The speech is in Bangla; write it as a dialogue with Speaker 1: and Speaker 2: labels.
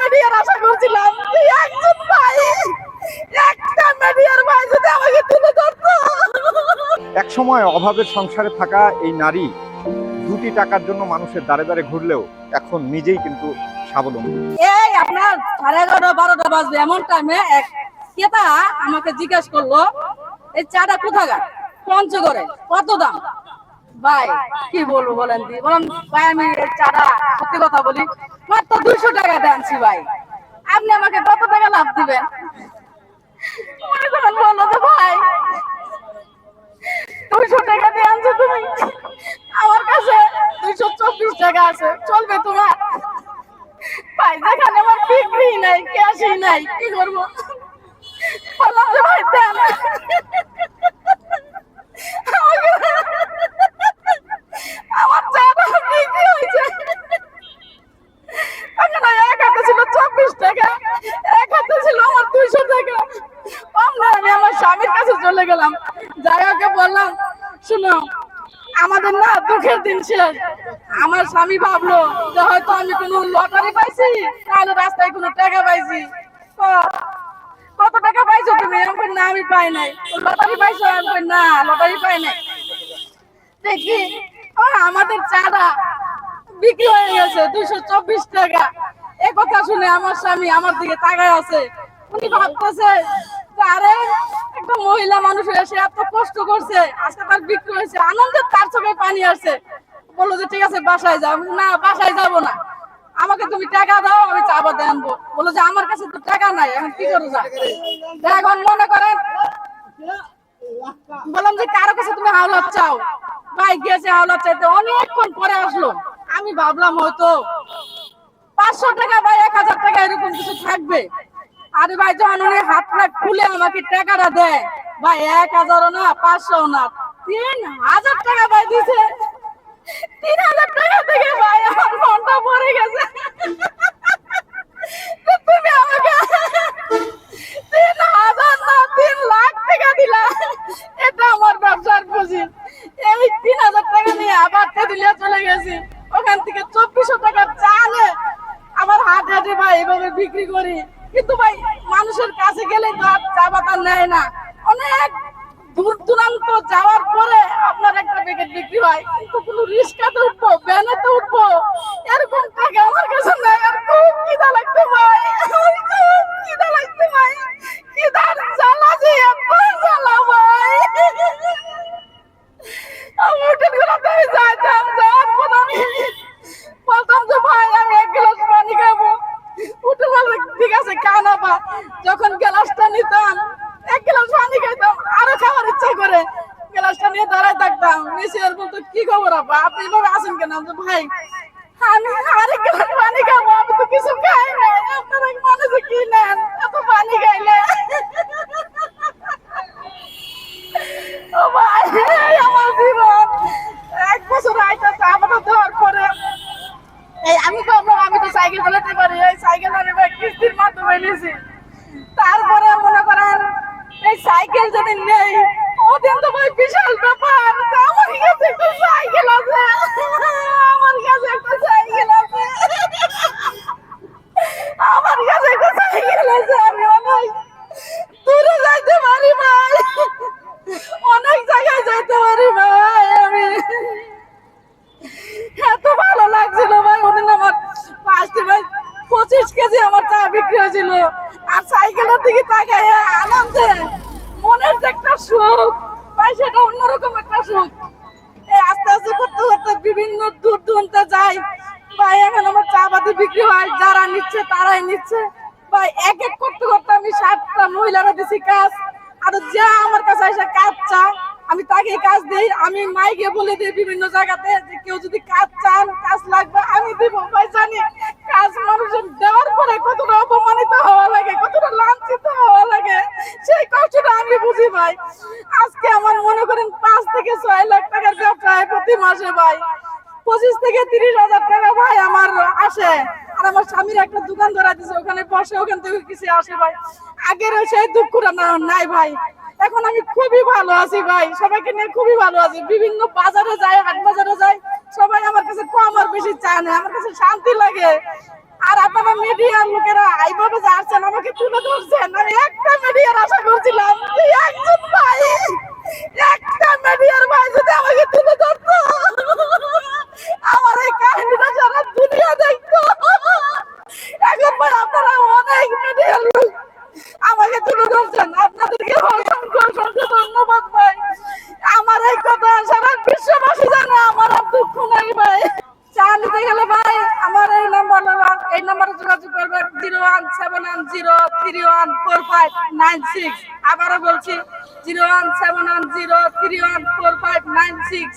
Speaker 1: মিডিয়ার আশা করছিলাম একজন ভাই। একটা মিডিয়ার ভাই যদি আমাকে তুলে ধরতো।
Speaker 2: এক সময় অভাবের সংসারে থাকা এই নারী দুটি টাকার জন্য মানুষের দাঁড়ে দাঁড়ে ঘুরলেও এখন নিজেই কিন্তু স্বাবলম্বী।
Speaker 1: এই আপনার সাড়ে এগারোটা বারোটা বাজবে এমন টাইমে এক ক্রেতা আমাকে জিজ্ঞাসা করল এই চাটা কোথাকার? পঞ্চগড়ে কত দাম? ভাই, কি বলব বলেন দি? বলেন, ভাই, আমি চাটা সত্যি কথা বলি, মাত্র দুইশো টাকা দানছি ভাই। আপনি আমাকে কত টাকা লাভ দিবেন? মনে করেন বলল যে ভাই। দুইশো টাকা দিয়ে আনছো তুমি? আমার কাছে দুইশো চব্বিশ টাকা আছে, চলবে তোমার ভাই, যেখানে আমার বিক্রি নাই, ক্যাশই নাই, কি করব? বললাম ভাই, দেন আমাকে- আমার চাটা বিক্রি হয়েছে এখন ওই এক হাতে ছিল চব্বিশ টাকা এক হাতে ছিল আমার দুইশো টাকা আমরা আমি আমার স্বামীর কাছে চলে গেলাম। যাই ওকে বললাম শুনো আমাদের না দুঃখের দিন শেষ। আমার স্বামী ভাবলো যে হয়তো আমি কোনো লটারি পাইছি তাহলে রাস্তায় কোনো টাকা পাইছি। কত টাকা পাইছো তুমি? আমি না আমি পাই নাই। লটারি পাইছো? আমি না লটারি পাই নাই। দেখি ও, আমাদের চারা বিক্রি হয়ে গেছে দুইশো চব্বিশ টাকা। এ কথা শুনে আমার স্বামী আমার দিকে তাকায় আছে। উনি ভাবতেছে কাছে তুমি চাও? ভাই অনেকক্ষণ পরে আসলো। আমি ভাবলাম হয়তো পাঁচশো টাকা বা এক হাজার টাকা এরকম কিছু থাকবে। আরে ভাই, যখন উনি হাতটা খুলে আমাকে টাকাটা দেয়, ভাই, এক হাজারও না, পাঁচশো না, তিন হাজার টাকা ভাই দিছে। তিন হাজার টাকা থেকে ভাই, আমার মনটা পড়ে গেছে। তুমি তিন হাজার না, তিন লাখ টাকা দিলা। এটা আমার ব্যবসার পুঁজি এই তিন হাজার টাকা নিয়ে আবার দিলে চলে গেছি। ওখান থেকে চব্বিশশো টাকা চালে আবার হাট হাটে ভাই এভাবে বিক্রি করি। কিন্তু ভাই, মানুষের কাছে গেলে চা পাতা নেয় না। অনেক দূর দূরান্ত যাওয়ার পরে আপনার একটা প্যাকেট বিক্রি হয়। কিন্তু কোনো রিক্সাতে উঠবো? ভ্যানেতে উঠবো? এরকম টাকা আমার কাছে নাই আর খুব খিদা লাগতে ভাই আমার খুব খিদা লাগতে ভাই খিদার জ্বালা যে এত জ্বালা ভাই আমি হোটেল গুলোতে আমি যাইতাম যাওয়ার পর আমি বলতাম যে ভাই আমি এক গ্লাস পানি খাব হোটেল বলে ঠিক আছে কানা পা যখন গ্লাসটা নিতাম, এক গ্লাস পানি খাইতাম, আরও খাওয়ার ইচ্ছা করে গ্লাসটা নিয়ে দাঁড়ায় থাকতাম। মেসিয়ার বলতো, কি খবর আপা? আপনি এভাবে আসেন কেন? ভাই, আমি আরেক গ্লাস পানি খাব, আমি তো কিছু খাই নাই। আপনারা মানুষে কি নেন? এত পানি খাইলে? ও ভাই আমার জীবন। এক বছর চা পাতা দেওয়ার পরে আমি সাইকেল চালাতে পারি, এই সাইকেল আমি কিস্তির মাধ্যমে নিয়েছি। তারপরে মনে করেন, এই সাইকেল যদি নেই ওদিন তো ভাই বিশাল ব্যাপার। আমার কাছে একটা সাইকেল আছে। আমার কাছে একটা সাইকেল আছে আমার কাছে একটা সাইকেল আছে আমি অনেক দূরে যাইতে পারি ভাই অনেক জায়গায় যাইতে পারি ভাই আমি এত ভালো লাগছিল ভাই ওদিন আমার ফার্স্টে ভাই পঁচিশ কেজি আমার চা বিক্রি হয়েছিল আর সাইকেলের দিকে তাকায় আনন্দে মনের যে একটা সুখ ভাই সেটা অন্যরকম একটা সুখ। এই আস্তে আস্তে করতে করতে বিভিন্ন দূর দূরান্তে যাই। ভাই, এখন আমার চা পাতি বিক্রি হয়, যারা নিচ্ছে তারাই নিচ্ছে। ভাই, এক এক করতে করতে আমি সাতটা মহিলারা দিছি কাজ। আর যা আমার কাছে এসে কাজ চা। আমি তাকে কাজ দেই, আমি মাইকে বলে দিই বিভিন্ন জায়গাতে যে কেউ যদি কাজ চান, কাজ লাগবে, আমি দিব। ভাই, জানি কাজ মানুষের ভাই। আজকে আমার মনে করেন পাঁচ থেকে ছয় লাখ টাকার ব্যবসা প্রতি মাসে ভাই। পঁচিশ থেকে তিরিশ হাজার টাকা ভাই আমার আসে। আর আমার স্বামীর একটা দোকান ধরা দিছে, ওখানে বসে ওখান থেকে কিছু আসে ভাই। আগের ওই সেই দুঃখটা না- নাই ভাই। এখন আমি খুবই ভালো আছি ভাই। সবাইকে নিয়ে খুবই ভালো আছি। বিভিন্ন বাজারে যাই, হাট বাজারে যাই, সবাই আমার কাছে কম আর বেশি চায় না। আমার কাছে শান্তি লাগে। আর আপনারা মিডিয়ার লোকেরা, এইভাবে যে আসছেন, আমাকে তুলে ধরছেন। আমি একটা মিডিয়ার আশা করছিলাম একজন ভাই, একটা মিডিয়ার ভাই যদি আমাকে তুলে ধরতো, আমার এই কাহিনীটা সারা দুনিয়া দেখতো। এখন ভাই, আপনারা অনেক মিডিয়ার লোক আমাকে তুলে ধরছেন। আপনাদেরকে অসংখ্য অসংখ্য ধন্যবাদ ভাই। আমার এই কথা সারা বিশ্ববাসী জানে, আমার দুঃখ নাই ভাই। চা নিতে গেলে ভাই আমার এই নাম্বার এই নম্বরে যোগাযোগ করবেন zero one seven one zero three one four five nine six আবারও বলছি zero one seven one zero three one four five nine six